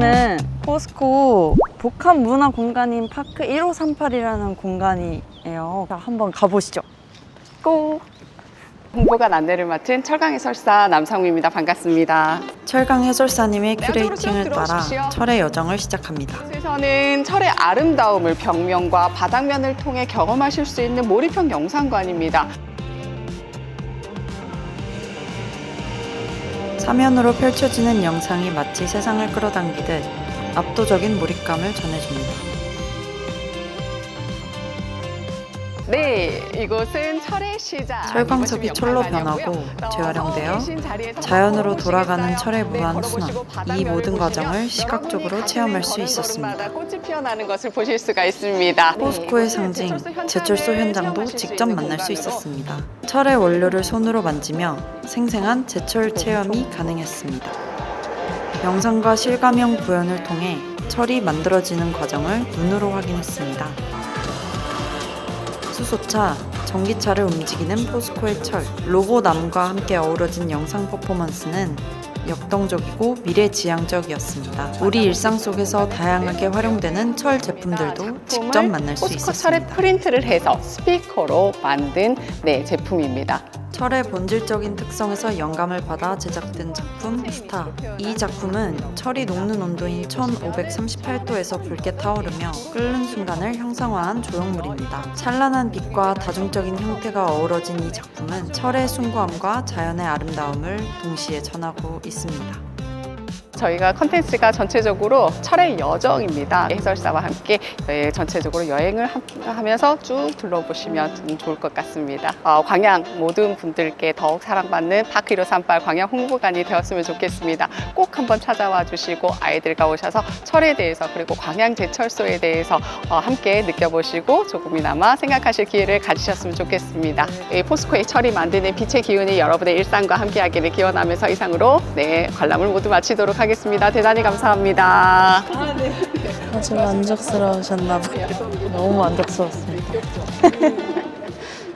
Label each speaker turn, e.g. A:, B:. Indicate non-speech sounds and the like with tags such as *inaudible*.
A: 여기는 포스코 복합 문화 공간인 파크 1538이라는 공간이에요. 자, 한번 가보시죠. 고!
B: 홍보관 안내를 맡은 철강 해설사 남상우입니다. 반갑습니다.
C: 철강 해설사님의
B: 네,
C: 큐레이팅을
B: 쭉
C: 따라. 철의 여정을 시작합니다.
B: 이곳에서는 철의 아름다움을 벽면과 바닥면을 통해 경험하실 수 있는 몰입형 영상관입니다.
C: 사면으로 펼쳐지는 영상이 마치 세상을 끌어당기듯 압도적인 몰입감을 전해줍니다.
B: 네, 이곳은 철의 시작.
C: 철광석이 철로. 변하고
B: 어,
C: 재활용되어 자연으로 돌아가는? 철의
B: 네,
C: 무한 순환. 이 모든 과정을 시각적으로 체험할 수 있었습니다.
B: 꽃이 피어나는 것을 보실 수가 있습니다.
C: 포스코의
B: 네,
C: 상징,
B: 현장을
C: 제철소 현장도 직접 만날 수 있었습니다. 철의 원료를 손으로 만지며 생생한 제철 체험이 가능했습니다. 영상과 실감형 구현을 통해 철이 만들어지는 과정을 눈으로 확인했습니다. 수소차, 전기차를 움직이는 포스코의 철, 로봇남과 함께 어우러진 영상 퍼포먼스는 역동적이고 미래지향적이었습니다. 우리 일상 속에서 다양하게 활용되는 철 제품들도 직접 만날 수
B: 포스코 철에
C: 있었습니다.
B: 프린트를 해서 스피커로 만든 네, 제품입니다.
C: 철의 본질적인 특성에서 영감을 받아 제작된 작품 스타. 이 작품은 철이 녹는 온도인 1538도에서 붉게 타오르며 끓는 순간을 형상화한 조형물입니다. 찬란한 빛과 다중적인 형태가 어우러진 이 작품은 철의 숭고함과 자연의 아름다움을 동시에 전하고 있습니다.
B: 저희가 컨텐츠가 전체적으로 철의 여정입니다. 해설사와 함께 네, 전체적으로 여행을 함- 하면서 쭉 둘러보시면 좀 좋을 것 같습니다. 어, 광양 모든 분들께 더욱 사랑받는 파크 1538 광양 홍보관이 되었으면 좋겠습니다. 꼭 한번 찾아와 주시고 아이들과 오셔서 철에 대해서 그리고 광양 제철소에 대해서 어, 함께 느껴보시고 조금이나마 생각하실 기회를 가지셨으면 좋겠습니다. 이 포스코의 철이 만드는 빛의 기운이 여러분의 일상과 함께하기를 기원하면서 이상으로 네 관람을 모두 마치도록 하겠습니다. 대단히 감사합니다.
A: 아주 만족스러우셨나 봐요. 너무 만족스러웠습니다. *laughs*